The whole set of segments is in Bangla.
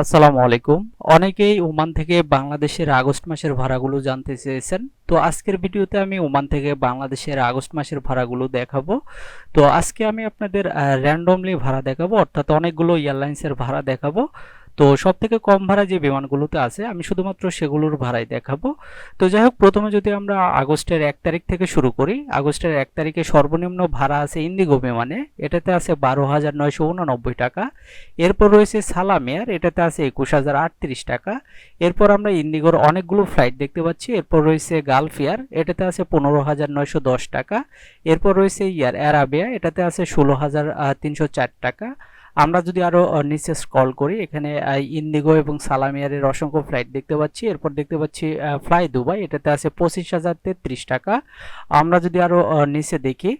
আসসালামু আলাইকুম। অনেকেই ওমান থেকে বাংলাদেশের আগস্ট মাসের ভাড়াগুলো জানতে চেয়েছেন। তো আজকের ভিডিওতে আমি ওমান থেকে বাংলাদেশের আগস্ট মাসের ভাড়াগুলো দেখাবো। তো আজকে আমি আপনাদের র্যান্ডমলি ভাড়া দেখাবো, অর্থাৎ অনেকগুলো এয়ারলাইন্সের ভাড়া দেখাবো। তো সব থেকে কম ভাড়া যে বিমানগুলোতে আছে, আমি শুধুমাত্র সেগুলোর ভাড়াই দেখাবো। তো যাই হোক প্রথমে যদি আমরা আগস্টের এক তারিখ থেকে শুরু করি, আগস্টের এক তারিখে সর্বনিম্ন ভাড়া আছে ইন্দিগো বিমানে, এটাতে আছে বারো হাজার নয়শো উননব্বই টাকা। এরপর রয়েছে সালাম এয়ার, এটাতে আছে একুশ হাজার আটত্রিশ টাকা। এরপর আমরা ইন্দিগোর অনেকগুলো ফ্লাইট দেখতে পাচ্ছি। এরপর রয়েছে গালফ এয়ার, এটাতে আছে পনেরো হাজার নয়শো দশ টাকা। এরপর রয়েছে ইয়ার, অ্যারাবিয়া, এটাতে আছে ষোলো হাজার তিনশো চার টাকা। আমরা যদি আরও নিচে স্ক্রল করি এখানে ইন্ডিগো এবং সালামিয়ারের অসংখ্য ফ্লাইট দেখতে পাচ্ছি। এরপর দেখতে পাচ্ছি ফ্লাই দুবাই এটাতে আছে পঁচিশ হাজার তেত্রিশ টাকা। আমরা যদি আরও আহ, নিচে দেখি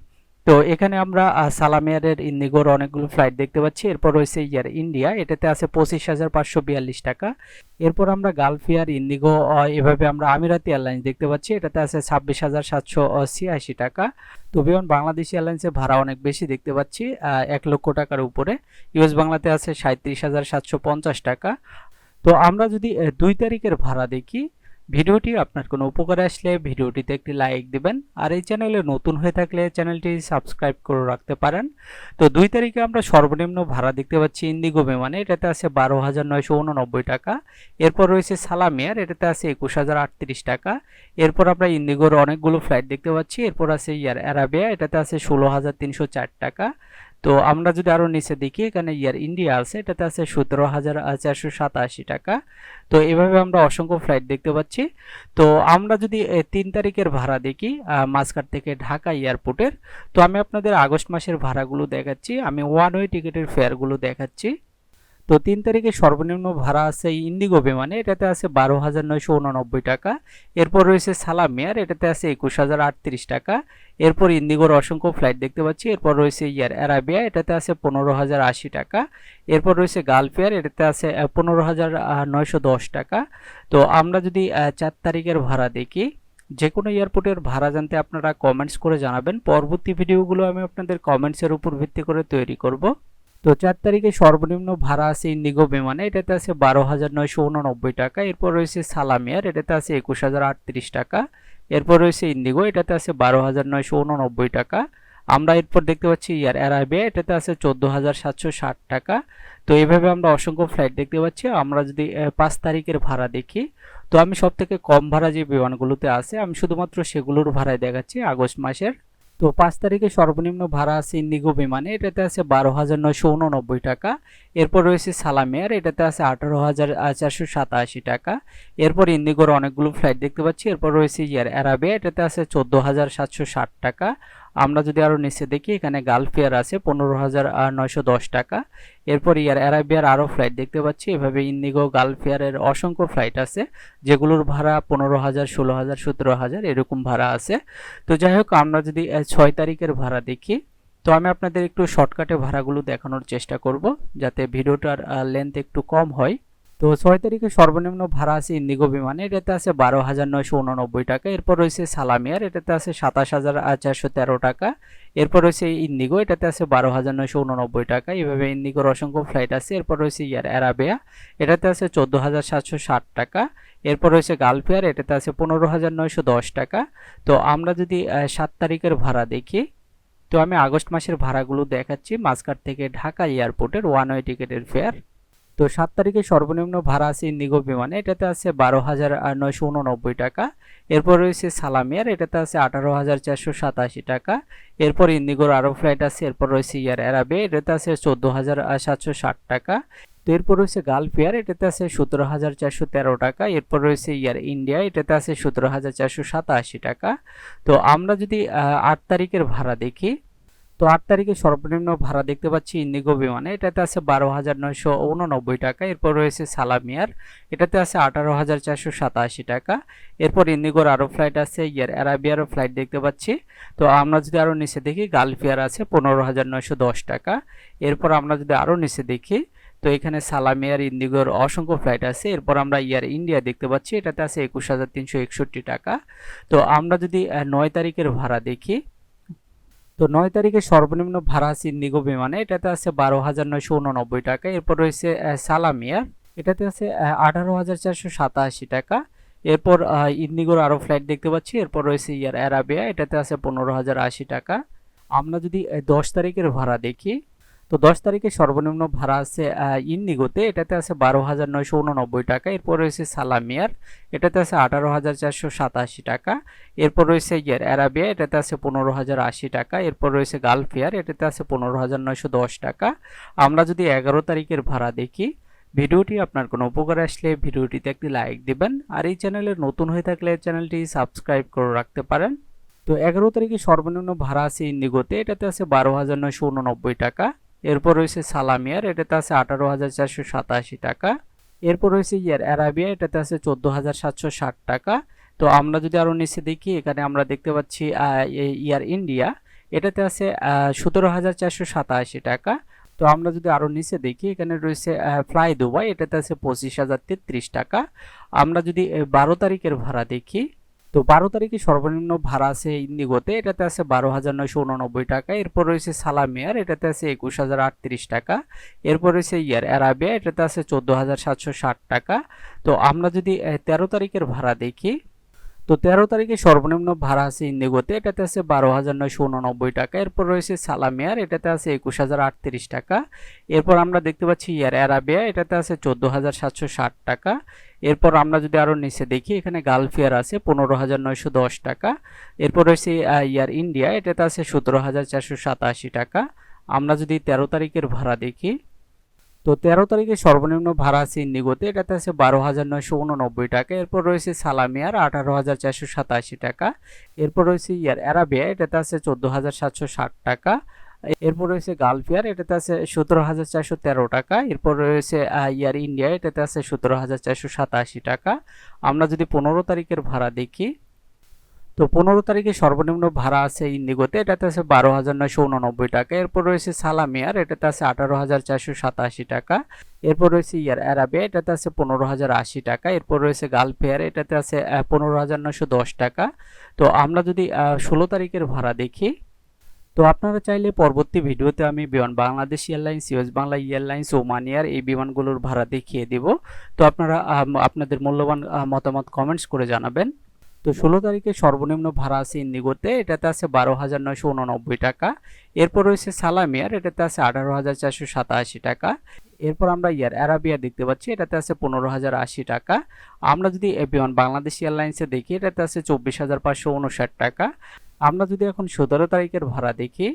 তো এখানে আমরা সালাম এয়ারের ইন্ডিগোর অনেকগুলো ফ্লাইট দেখতে পাচ্ছি। এরপর রয়েছে ইয়ার ইন্ডিয়া, এটাতে আছে পঁচিশ হাজার পাঁচশো বিয়াল্লিশ টাকা। এরপর আমরা গালফ এয়ার ইন্ডিগো এভাবে আমরা আমিরাতি এয়ারলাইন্স দেখতে পাচ্ছি। এটাতে আছে ছাব্বিশ হাজার সাতশো ছিয়াশি টাকা। তো বিমান বাংলাদেশ এয়ারলাইন্সে ভাড়া অনেক বেশি দেখতে পাচ্ছি এক লক্ষ টাকার উপরে। ইউএস বাংলাতে আছে সাঁত্রিশ হাজার সাতশো পঞ্চাশ টাকা। তো আমরা যদি দুই তারিখের ভাড়া দেখি ভিডিওটি আপনার কোনো উপকারে আসলে ভিডিওটিতে একটি লাইক দিবেন, আর এই চ্যানেলে নতুন হয়ে থাকলে চ্যানেলটি সাবস্ক্রাইব করে রাখতে পারেন। তো দুই তারিখে আমরা সর্বনিম্ন ভাড়া দেখতে পাচ্ছি ইন্ডিগো বিমানে, এটাতে আছে বারো হাজার নয়শো উননব্বই টাকা। এরপর রয়েছে সালামিয়ার এটাতে আছে একুশ হাজার আটত্রিশ টাকা। এরপর আমরা ইন্ডিগোর অনেকগুলো ফ্লাইট দেখতে পাচ্ছি। এরপর আছে ইয়ার অ্যারাবিয়া এটাতে আছে ষোলো হাজার তিনশো চার টাকা। তো আমরা যদি আরও নিচে দেখি, এখানে ইয়ার ইন্ডিয়া আছে, এটাতে আছে সতেরো হাজার চারশো সাতাশি টাকা। তো এভাবে আমরা অসংখ্য ফ্লাইট দেখতে পাচ্ছি। তো আমরা যদি তিন তারিখের ভাড়া দেখি মাঝখাট থেকে ঢাকা এয়ারপোর্টের, তো আমি আপনাদের আগস্ট মাসের ভাড়াগুলো দেখাচ্ছি। আমি ওয়ান ওয়ে টিকিটের ফেয়ারগুলো দেখাচ্ছি। তো তিন তারিখে সর্বনিম্ন ভাড়া আছে ইন্ডিগো বিমানে, এটাতে আছে বারো হাজার নয়শো উননব্বই টাকা। এরপর রয়েছে সালাম এয়ার এটাতে আছে একুশ হাজার আটত্রিশ টাকা। এরপর ইন্ডিগোর অসংখ্য ফ্লাইট দেখতে পাচ্ছি। এরপর রয়েছে ইয়ার অ্যারাবিয়া এটাতে আছে পনেরো হাজার আশি টাকা। এরপর রয়েছে গালফ এয়ার এটাতে আছে পনেরো হাজার নয়শো দশ টাকা। তো আমরা যদি চার তারিখের ভাড়া দেখি যে কোনো এয়ারপোর্টের ভাড়া জানতে আপনারা কমেন্টস করে জানাবেন। পরবর্তী ভিডিওগুলো আমি আপনাদের কমেন্টসের উপর ভিত্তি করে তৈরি করব। তো চার তারিখে সর্বনিম্ন ভাড়া আছে ইন্ডিগো বিমানে, এটাতে আছে বারো হাজার নয়শো উননব্বই টাকা। এরপর রয়েছে সালামিয়ার এটাতে আছে একুশ হাজার আটত্রিশ টাকা। এরপর রয়েছে ইন্ডিগো এটাতে আছে বারো হাজার নয়শো উননব্বই টাকা। আমরা এরপর দেখতে পাচ্ছি ইয়ার অ্যারাবিয়া এটাতে আছে চোদ্দ হাজার সাতশো ষাট টাকা। তো এইভাবে আমরা অসংখ্য ফ্লাইট দেখতে পাচ্ছি। আমরা যদি পাঁচ তারিখের ভাড়া দেখি, তো আমি সব থেকে কম ভাড়া যে বিমানগুলোতে আছে, আমি শুধুমাত্র সেগুলোর ভাড়ায় দেখাচ্ছি আগস্ট মাসের। তো পাঁচ তারিখে সর্বনিম্ন ভাড়া আছে ইন্ডিগো বিমানে, এটাতে আছে বারো হাজার নয়শো উননব্বই টাকা। এরপর রয়েছে সালামিয়ার এটাতে আছে আঠারো হাজার চারশো সাতাশি টাকা। এরপর ইন্ডিগোর অনেকগুলো ফ্লাইট দেখতে পাচ্ছি। এরপর রয়েছে ইয়ার অ্যারাবিয়া এটাতে আছে চোদ্দ হাজার সাতশো ষাট টাকা। আমরা যদি আরও নিচে দেখি, এখানে গালফ এয়ার আছে পনেরো হাজার নয়শো দশ টাকা। এরপর ইয়ার অ্যারাবিয়ার আরও ফ্লাইট দেখতে পাচ্ছি, এভাবে ইন্ডিগো গালফ এয়ারের অসংখ্য ফ্লাইট আছে, যেগুলোর ভাড়া পনেরো হাজার, ষোলো হাজার, সতেরো হাজার, এরকম ভাড়া আছে। তো যাই হোক, আমরা যদি ছয় তারিখের ভাড়া দেখি, তো আমি আপনাদের একটু শর্টকাটে ভাড়াগুলো দেখানোর চেষ্টা করব, যাতে ভিডিওটার লেন্থ একটু কম হয়। তো ছয় তারিখে সর্বনিম্ন ভাড়া আছে ইন্ডিগো বিমানে, এটাতে আছে বারো হাজার নয়শো উননব্বই টাকা। এরপর রয়েছে সালামিয়ার এটাতে আছে সাতাশ হাজার চারশো তেরো টাকা। এরপর রয়েছে ইন্ডিগো, এটাতে আছে বারো হাজার নয়শো উননব্বই টাকা। এভাবে ইন্ডিগোর অসংখ্য ফ্লাইট আছে। এরপর রয়েছে ইয়ার অ্যারাবিয়া, এটাতে আছে চোদ্দ হাজার সাতশো ষাট টাকা। এরপর রয়েছে গালফেয়ার, এটাতে আছে পনেরো হাজার নয়শো দশ টাকা। তো আমরা যদি সাত তারিখের ভাড়া দেখি, তো আমি আগস্ট মাসের ভাড়াগুলো দেখাচ্ছি। মাঝঘাট থেকে ঢাকা এয়ারপোর্টের ওয়ান ওয়ে টিকিটের ফেয়ার তো সাত তারিখে সর্বনিম্ন ভাড়া আছে ইন্ডিগো বিমানে, এটাতে আছে বারো হাজার নয়শো উননব্বই টাকা। এরপর রয়েছে সালামিয়ার এটাতে আছে আঠারো হাজার চারশো সাতাশি টাকা। এরপর ইন্ডিগোর আরও ফ্লাইট আছে, এরপর রয়েছে ইয়ার অ্যারাবে, এটাতে আছে চোদ্দ হাজার সাতশো ষাট টাকা। তো এরপর রয়েছে গালফ এয়ার এটাতে আছে সতেরো হাজার চারশো তেরো টাকা। এরপর রয়েছে ইয়ার ইন্ডিয়া, এটাতে আছে সতেরো হাজার চারশো সাতাশি টাকা। তো আমরা যদি আট তারিখের ভাড়া দেখি তো আট তারিখে সর্বনিম্ন ভাড়া দেখতে পাচ্ছি ইন্ডিগো বিমানে। এটাতে আছে বারো হাজার নয়শো উননব্বই টাকা। এরপর রয়েছে সালামিয়ার এটাতে আছে আঠারো হাজার চারশো সাতাশি টাকা। এরপর ইন্ডিগোর আরও ফ্লাইট আছে, ইয়ার অ্যারাবিয়ারও ফ্লাইট দেখতে পাচ্ছি। তো আমরা যদি আরও নিচে দেখি গালফিয়ার আছে পনেরো হাজার নয়শো দশ টাকা। এরপর আমরা যদি আরও নিচে দেখি, তো এখানে সালামিয়ার ইন্ডিগোর অসংখ্য ফ্লাইট আছে। এরপর আমরা ইয়ার ইন্ডিয়া দেখতে পাচ্ছি, এটাতে আছে একুশ হাজার তিনশো একষট্টি টাকা। তো আমরা যদি নয় তারিখের ভাড়া দেখি তো নয় তারিখে সর্বনিম্ন ভাড়া আছে ইন্ডিগো বিমানে। এটাতে আছে বারো হাজার নয়শো উননব্বই টাকা। এরপর রয়েছে সালামিয়া সালামিয়ার এটাতে আছে আঠারো হাজার চারশো সাতাশি টাকা। এরপর ইন্ডিগোর আরও ফ্লাইট দেখতে পাচ্ছি। এরপর রয়েছে ইয়ার অ্যারাবিয়া। এটাতে আছে পনেরো হাজার আশি টাকা। আমরা যদি দশ তারিখের ভাড়া দেখি তো দশ তারিখে সর্বনিম্ন ভাড়া আছে ইন্ডিগোতে। এটাতে আছে বারো হাজার নয়শো উননব্বই টাকা। এরপর রয়েছে সালামিয়ার। এটাতে আছে আঠারো হাজার চারশো সাতাশি টাকা। এরপর রয়েছে ইয়ার, অ্যারাবিয়া। এটাতে আছে পনেরো হাজার আশি টাকা। এরপর রয়েছে গালফেয়ার। এটাতে আছে পনেরো হাজার নয়শো দশ টাকা। আমরা যদি এগারো তারিখের ভাড়া দেখি, ভিডিওটি আপনার কোনো উপকার আসলে ভিডিওটিতে একটি লাইক দিবেন। আর এই চ্যানেলে নতুন হয়ে থাকলে চ্যানেলটি সাবস্ক্রাইব করে রাখতে পারেন। তো এগারো তারিখে সর্বনিম্ন ভাড়া আছে ইন্ডিগোতে। এটাতে আছে বারো হাজার নয়শো উননব্বই টাকা। এরপর রয়েছে সালামিয়ার এটাতে আছে আঠারো হাজার চারশো সাতাশি টাকা। এরপর রয়েছে ইয়ার অ্যারাবিয়া, এটাতে আছে চোদ্দ হাজার সাতশো ষাট টাকা। তো আমরা যদি আরও নিচে দেখি, এখানে আমরা দেখতে পাচ্ছি ইয়ার ইন্ডিয়া। এটাতে আছে সতেরো হাজার চারশো সাতাশি টাকা। তো আমরা যদি আরও নিচে দেখি, এখানে রয়েছে ফ্লাই দুবাই, এটাতে আছে পঁচিশ হাজার তেত্রিশ টাকা। আমরা যদি বারো তারিখের ভাড়া দেখি তো বারো তারিখে সর্বনিম্ন ভাড়া আছে ইন্দিগোতে এটাতে আছে বারো হাজার নয়শো উননব্বই টাকা, এরপর রয়েছে সালামিয়ার এটাতে আছে একুশ হাজার আটত্রিশ টাকা, এরপর রয়েছে ইয়ার অ্যারাবিয়া, এটাতে আছে চোদ্দ হাজার সাতশো ষাট টাকা। তো আমরা যদি তেরো তারিখের ভাড়া দেখি তো তেরো তারিখে সর্বনিম্ন ভাড়া আছে ইন্ডিগোতে এটাতে আছে বারো হাজার নয়শো উননব্বই টাকা। এরপর রয়েছে সালামিয়ার এটাতে আছে একুশ হাজার আটত্রিশ টাকা। এরপর আমরা দেখতে পাচ্ছি ইয়ার অ্যারাবিয়া, এটাতে আছে চোদ্দ হাজার সাতশো ষাট টাকা। এরপর আমরা যদি আরও নিচে দেখি, এখানে গালফেয়ার আছে পনেরো হাজার নয়শো দশ টাকা। এরপর রয়েছে ইয়ার ইন্ডিয়া, এটাতে আছে সতেরো হাজার চারশো সাতাশি টাকা। আমরা যদি তেরো তারিখের ভাড়া দেখি তো তেরো তারিখে সর্বনিম্ন ভাড়া আছে ইন্ডিগোতে, এটাতে আছে বারো হাজার নয়শো উননব্বই টাকা। এরপর রয়েছে সালামিয়ার আঠারো হাজার চারশো সাতাশি টাকা। এরপর রয়েছে ইয়ার অ্যারাবিয়া, এটাতে আছে চোদ্দ হাজার সাতশো ষাট টাকা। এরপর রয়েছে গালফিয়ার এটাতে আছে সতেরো হাজার চারশো তেরো টাকা। এরপর রয়েছে ইয়ার ইন্ডিয়া, এটাতে আছে সতেরো হাজার চারশো সাতাশি টাকা। আমরা যদি পনেরো তারিখের ভাড়া দেখি তো পনেরো তারিখে সর্বনিম্ন ভাড়া আছে ইন্ডিগোতে এটাতে আছে বারো হাজার নয়শো উননব্বই টাকা। এরপর রয়েছে সালামিয়ার এটাতে আছে আঠারো হাজার চারশো সাতাশি টাকা। এরপর রয়েছে ইয়ার অ্যারাবিয়া এটাতে আছে পনেরো হাজার আশি টাকা। এরপর রয়েছে গালফেয়ার এটাতে আছে পনেরো হাজার নয়শো দশ টাকা। তো আমরা যদি ষোলো তারিখের ভাড়া দেখি, তো আপনারা চাইলে পরবর্তী ভিডিওতে আমি Biman Bangladesh airlines, US Bangla airlines, Oman air এই বিমানগুলোর ভাড়া দেখিয়ে দেব। তো আপনারা আপনাদের মূল্যবান মতামত কমেন্টস করে জানাবেন। তো ষোলো তারিখে সর্বনিম্ন ভাড়া আছে ইন্ডিগোতে, এটাতে আছে বারো হাজার নয়শো উননব্বই টাকা। এরপর রয়েছে সালামিয়ার এটাতে আছে আঠারো হাজার চারশো সাতাশি টাকা। এরপর আমরা ইয়ার অ্যারাবিয়া দেখতে পাচ্ছি, এটাতে আছে পনেরো হাজার আশি টাকা। আমরা যদি বিমান বাংলাদেশ এয়ারলাইন্সে দেখি, এটাতে আছে চব্বিশ হাজার পাঁচশো উনষাট টাকা। আমরা যদি এখন সতেরো তারিখের ভাড়া দেখি,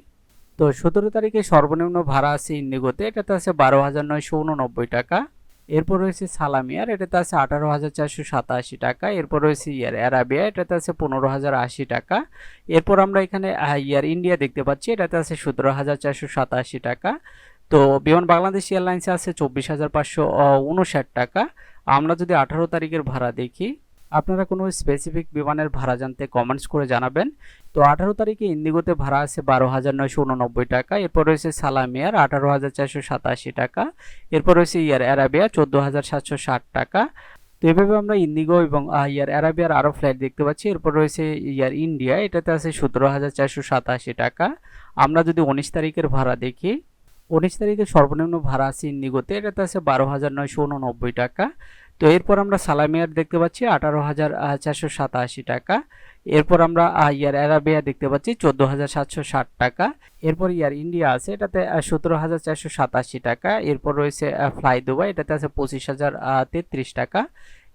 তো সতেরো তারিখে সর্বনিম্ন ভাড়া আছে ইন্ডিগোতে, এটাতে আছে বারো হাজার নয়শো উননব্বই টাকা। এরপর রয়েছে সালামিয়ার এটাতে আছে আঠারো হাজার চারশো সাতাশি টাকা। এরপর রয়েছে ইয়ার অ্যারাবিয়া, এটাতে আছে পনেরো হাজার আশি টাকা। এরপর আমরা এখানে ইয়ার ইন্ডিয়া দেখতে পাচ্ছি, এটাতে আছে সতেরো হাজার চারশো সাতাশি টাকা। তো বিমান বাংলাদেশ এয়ারলাইন্সে আছে চব্বিশ হাজার পাঁচশো উনষাট টাকা। আমরা যদি আঠারো তারিখের ভাড়া দেখি আপনারা কোনো স্পেসিফিক বিমানের ভাড়া জানতে কমেন্টস করে জানাবেন। তো আঠারো তারিখে ইন্ডিগোতে ভাড়া আছে বারো হাজার নয়শো উননব্বই টাকা, এরপর রয়েছে সালামিয়ার আঠারো হাজার চারশো সাতাশি টাকা, এরপর রয়েছে ইয়ার অ্যারাবিয়া চোদ্দ হাজার সাতশো ষাট টাকা। তো এভাবে আমরা ইন্ডিগো এবং ইয়ার অ্যারাবিয়ার আরও ফ্লাইট দেখতে পাচ্ছি, এরপর রয়েছে ইয়ার ইন্ডিয়া, এটাতে আছে সতেরো হাজার চারশো সাতাশি টাকা। আমরা যদি উনিশ তারিখের ভাড়া দেখি, উনিশ তারিখে সর্বনিম্ন ভাড়া আছে ইন্ডিগোতে, এটাতে আছে বারো হাজার নয়শো উননব্বই টাকা। তো এরপর আমরা সালামিয়ার দেখতে পাচ্ছি আঠারো হাজার চারশো সাতাশি টাকা। এরপর আমরা ইয়ার অ্যারাবিয়া দেখতে পাচ্ছি চোদ্দ হাজার সাতশো ষাট টাকা। এরপর ইয়ার ইন্ডিয়া আছে, এটাতে সতেরো হাজার চারশো সাতাশি টাকা। এরপর রয়েছে ফ্লাই দুবাই, এটাতে আছে পঁচিশ হাজার তেত্রিশ টাকা।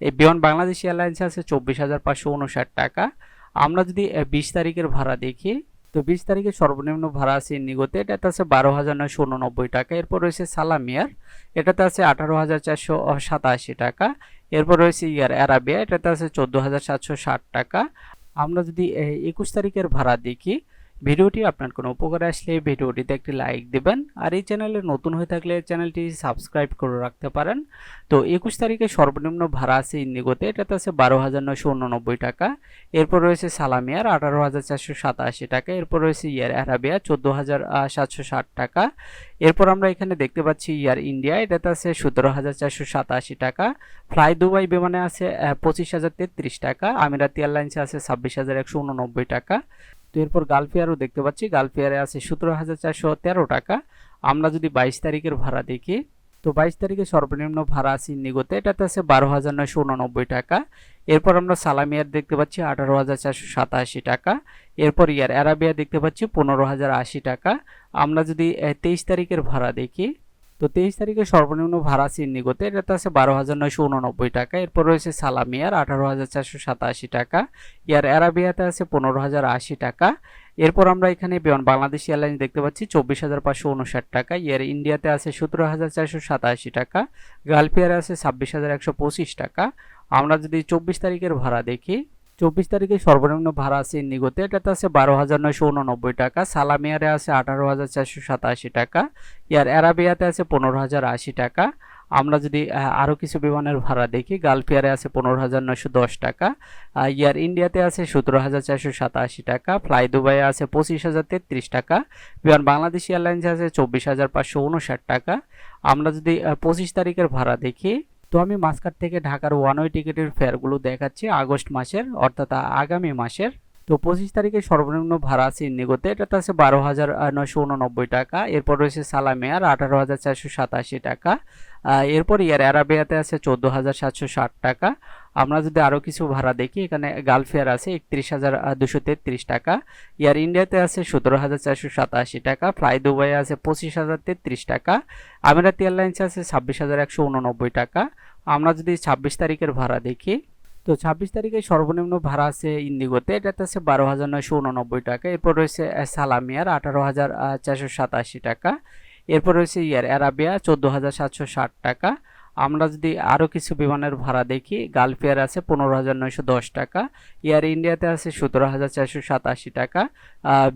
এই বিমান বাংলাদেশ এয়ারলাইন্সে আছে চব্বিশ হাজার পাঁচশো উনষাট টাকা। আমরা যদি বিশ তারিখের ভাড়া দেখি তো বিশ তারিখে সর্বনিম্ন ভাড়া আছে ইন্ডিগোতে। এটাতে আছে বারো হাজার নয়শো উননব্বই টাকা। এরপর রয়েছে সালামিয়ার। এটাতে আছে আঠারো হাজার চারশো সাতাশি টাকা। এরপর রয়েছে ইয়ার অ্যারাবিয়া। এটাতে আছে চোদ্দ হাজার সাতশো ষাট টাকা। আমরা যদি একুশ তারিখের ভাড়া দেখি ভিডিওটি আপনার কোনো উপকারে আসলে ভিডিওটিতে একটি লাইক দেবেন আর এই চ্যানেলে নতুন হয়ে থাকলে চ্যানেলটি সাবস্ক্রাইব করে রাখতে পারেন। তো একুশ তারিখে সর্বনিম্ন ভাড়া আছে ইন্ডিগোতে, এটাতে আছে বারো হাজার নয়শো উননব্বই টাকা। এরপর রয়েছে সালামিয়ার আঠারো হাজার চারশো সাতাশি টাকা। এরপর রয়েছে ইয়ার অ্যারাবিয়া চোদ্দ হাজার সাতশো ষাট টাকা। এরপর আমরা এখানে দেখতে পাচ্ছি ইয়ার ইন্ডিয়া, এটাতে আছে সতেরো হাজার চারশো সাতাশি টাকা। ফ্লাই দুবাই বিমানে আছে পঁচিশ হাজার তেত্রিশ টাকা। আমিরাত এয়ারলাইন্সে আছে ছাব্বিশ হাজার একশো উননব্বই টাকা। তো এরপর গালফেয়ারও দেখতে পাচ্ছি। গালফেয়ারে আছে সতেরো হাজার চারশো তেরো টাকা। আমরা যদি বাইশ তারিখের ভাড়া দেখি, তো বাইশ তারিখে সর্বনিম্ন ভাড়া আছে ইন্ডিগোতে এটাতে আছে বারো হাজার নয়শো উননব্বই টাকা। এরপর আমরা সালামিয়ার দেখতে পাচ্ছি আঠারো হাজার চারশো সাতাশি টাকা। এরপর ইয়ার অ্যারাবিয়া দেখতে পাচ্ছি পনেরো হাজার আশি টাকা। আমরা যদি তেইশ তারিখের ভাড়া দেখি তো তেইশ তারিখে সর্বনিম্ন ভাড়া ইন্ডিগোতে এটাতে আছে বারো হাজার নয়শো উননব্বই টাকা। এরপর রয়েছে সালামিয়ার, আঠারো হাজার চারশো সাতাশি টাকা। ইয়ার অ্যারাবিয়াতে আছে পনেরো হাজার আশি টাকা। এরপর আমরা এখানে বিমান, বাংলাদেশ এয়ারলাইন্স দেখতে পাচ্ছি চব্বিশ হাজার পাঁচশো উনষাট টাকা। ইয়ার ইন্ডিয়াতে আছে সতেরো হাজার চারশো সাতাশি টাকা। গালফ এয়ারে আছে ছাব্বিশ হাজার একশো পঁচিশ টাকা। আমরা যদি চব্বিশ তারিখের ভাড়া দেখি চব্বিশ তারিখে সর্বনিম্ন ভাড়া আছে ইন্ডিগোতে। এটাতে আছে বারো হাজার নয়শো উননব্বই টাকা, সালামিয়ারে আছে আঠারো হাজার চারশো সাতাশি টাকা, ইয়ার অ্যারাবিয়াতে আছে পনেরো হাজার আশি টাকা। আমরা যদি আরও কিছু বিমানের ভাড়া দেখি গালফ এয়ারে আছে পনেরো হাজার নয়শো দশ টাকা ইয়ার ইন্ডিয়াতে আছে সতেরো হাজার চারশো সাতাশি টাকা, ফ্লাই দুবাইয়ে আছে পঁচিশ হাজার তেত্রিশ টাকা, বিমান বাংলাদেশ এয়ারলাইন্সে আছে চব্বিশ হাজার পাঁচশো উনষাট টাকা। আমরা যদি পঁচিশ তারিখের ভাড়া দেখি তো আমি মাসকার থেকে ঢাকার ওয়ান ওয়ে টিকিটের ফেয়ারগুলো দেখাচ্ছি আগস্ট মাসের, অর্থাৎ আগামী মাসের। তো পঁচিশ তারিখে সর্বনিম্ন ভাড়া আছে ইন্ডিগোতে, এটাতে আছে বারো হাজার নয়শো উননব্বই টাকা। এরপর রয়েছে সালামিয়ার আঠারো হাজার চারশো সাতাশি টাকা। এরপর ইয়ার অ্যারাবিয়াতে আছে চোদ্দ হাজার সাতশো ষাট টাকা। আমরা যদি আরও কিছু ভাড়া দেখি, এখানে গালফেয়ার আছে একত্রিশ হাজার দুশো তেত্রিশ টাকা। ইয়ার ইন্ডিয়াতে আছে সতেরো হাজার চারশো সাতাশি টাকা। ফ্লাই দুবাই আছে পঁচিশ হাজার তেত্রিশ টাকা। আমিরাত এয়ারলাইন্স আছে ছাব্বিশ হাজার একশো উননব্বই টাকা। আমরা যদি ছাব্বিশ তারিখের ভাড়া দেখি, তো ছাব্বিশ তারিখে সর্বনিম্ন ভাড়া আছে ইন্ডিগোতে। এটাতে আছে বারো হাজার নয়শো উননব্বই টাকা। এরপর রয়েছে সালামিয়ার আঠারো হাজার চারশো সাতাশি টাকা। এরপর রয়েছে ইয়ার অ্যারাবিয়া, চোদ্দ হাজার সাতশো ষাট টাকা। আমরা যদি আরও কিছু বিমানের ভাড়া দেখি, গালফ এয়ার আছে পনেরো হাজার নয়শো দশ টাকা, এয়ার ইন্ডিয়াতে আছে সতেরো হাজার চারশো সাতাশি টাকা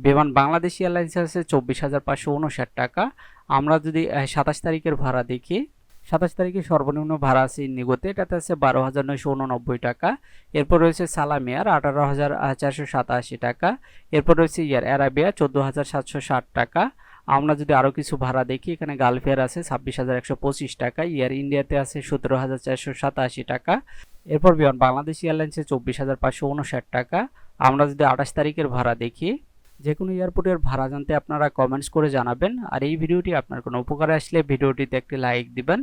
বিমান বাংলাদেশ এয়ারলাইন্সে আছে চব্বিশ হাজার পাঁচশো উনষাট টাকা। আমরা যদি সাতাশ তারিখের ভাড়া দেখি, সাতাশ তারিখে সর্বনিম্ন ভাড়া আছে ইন্ডিগোতে, এটাতে আছে বারো হাজার নয়শো উননব্বই টাকা। এরপর রয়েছে সালামিয়ার আঠারো হাজার চারশো সাতাশি টাকা। এরপর রয়েছে ইয়ার অ্যারাবিয়া, চোদ্দ হাজার সাতশো ষাট টাকা। আমরা যদি আরও কিছু ভাড়া দেখি, এখানে গালফেয়ার আছে ছাব্বিশ হাজার একশো পঁচিশ টাকা এয়ার ইন্ডিয়াতে আছে সতেরো হাজার চারশো সাতাশি টাকা। এরপর বিমান বাংলাদেশ এয়ারলাইন্সে চব্বিশ হাজার পাঁচশো উনষাট টাকা। আমরা যদি আঠাশ তারিখের ভাড়া দেখি যে কোনো এয়ারপোর্টের ভাড়া জানতে আপনারা কমেন্টস করে জানাবেন। আর এই ভিডিওটি আপনার কোনো উপকারে আসলে ভিডিওটিতে একটি লাইক দিবেন।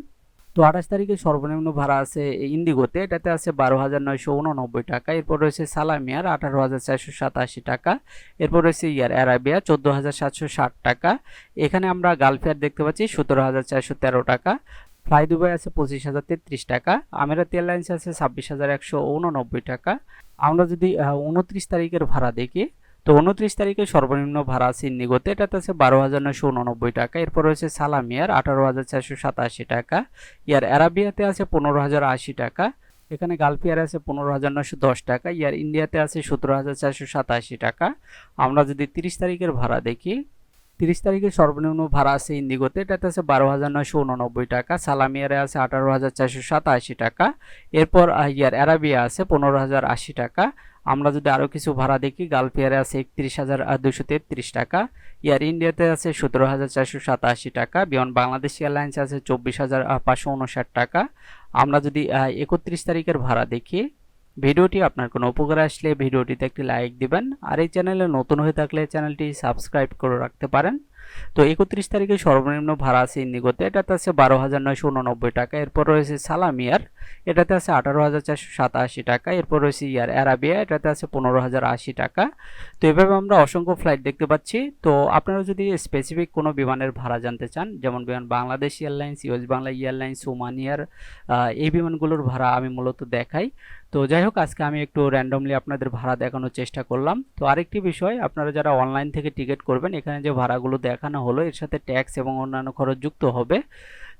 তো আঠাশ তারিখে সর্বনিম্ন ভাড়া আছে ইন্ডিগোতে। এটাতে আছে বারো হাজার নয়শো উননব্বই টাকা। এরপর রয়েছে সালামিয়ার আঠারো হাজার চারশো সাতাশি টাকা। এরপর রয়েছে ইয়ার অ্যারাবিয়া, চোদ্দ হাজার সাতশো ষাট টাকা। এখানে আমরা গালফেয়ার দেখতে পাচ্ছি, সতেরো হাজার চারশো তেরো টাকা। ফ্লাই দুবাই আছে পঁচিশ হাজার তেত্রিশ টাকা। আমিরাত এয়ারলাইন্স আছে ছাব্বিশ হাজার একশো উননব্বই টাকা। আমরা যদি উনত্রিশ তারিখের ভাড়া দেখি তো উনত্রিশ তারিখে সর্বনিম্ন ভাড়া আছে ইন্ডিগোতে এটাতে আছে বারো হাজার নয়শো উননব্বই টাকা। এরপর রয়েছে সালামিয়ার আঠারো হাজার চারশো সাতাশি টাকা। ইয়ার অ্যারাবিয়াতে আছে পনেরো হাজার আশি টাকা। এখানে গালফিয়ার আছে পনেরো হাজার নয়শো দশ টাকা। ইয়ার ইন্ডিয়াতে আছে সতেরো হাজার চারশো সাতাশি টাকা। আমরা যদি তিরিশ তারিখের ভাড়া দেখি, তিরিশ তারিখে সর্বনিম্ন ভাড়া আছে ইন্ডিগোতে এটাতে আছে বারো হাজার নয়শো উননব্বই টাকা। সালামিয়ারে আছে আঠারো হাজার চারশো সাতাশি টাকা। এরপর ইয়ার অ্যারাবিয়া আছে পনেরো হাজার আশি টাকা। আমরা যদি আরও কিছু ভাড়া দেখি গালফ এয়ারে আছে একত্রিশ হাজার দুশো তেত্রিশ টাকা এয়ার ইন্ডিয়াতে আছে সতেরো হাজার চারশো সাতাশি টাকা বিয়ন বাংলাদেশ এয়ারলাইন্স আছে চব্বিশ হাজার পাঁচশো উনষাট টাকা। আমরা যদি একত্রিশ তারিখের ভাড়া দেখি, ভিডিওটি আপনার কোনো উপকার আসলে ভিডিওটিতে একটি লাইক দিবেন, আর এই চ্যানেলে নতুন হয়ে থাকলে চ্যানেলটি সাবস্ক্রাইব করে রাখতে পারেন। তো একত্রিশ তারিখে সর্বনিম্ন ভাড়া আছে ইন্ডিগোতে, এটাতে আছে বারো হাজার নয়শো উননব্বই টাকা, এরপর রয়েছে সালামিয়ার এটাতে আছে আঠারো হাজার চারশো সাতাশি টাকা, এরপর রয়েছে ইয়ার অ্যারাবিয়া, এটাতে আছে পনেরো হাজার আশি টাকা। তো এভাবে আমরা অসংখ্য ফ্লাইট দেখতে পাচ্ছি। তো আপনারা যদি স্পেসিফিক কোনো বিমানের ভাড়া জানতে চান, যেমন Biman Bangladesh airlines, US Bangla airlines, Oman air এই বিমানগুলোর ভাড়া আমি মূলত দেখাই। তো যাই হোক, আজকে আমি একটু র্যান্ডমলি আপনাদের ভাড়া দেখানোর চেষ্টা করলাম। তো আরেকটি বিষয়, আপনারা যারা অনলাইন থেকে টিকিট করবেন, এখানে যে ভাড়াগুলো দেখানো হলো, এর সাথে ট্যাক্স এবং অন্যান্য খরচ যুক্ত হবে।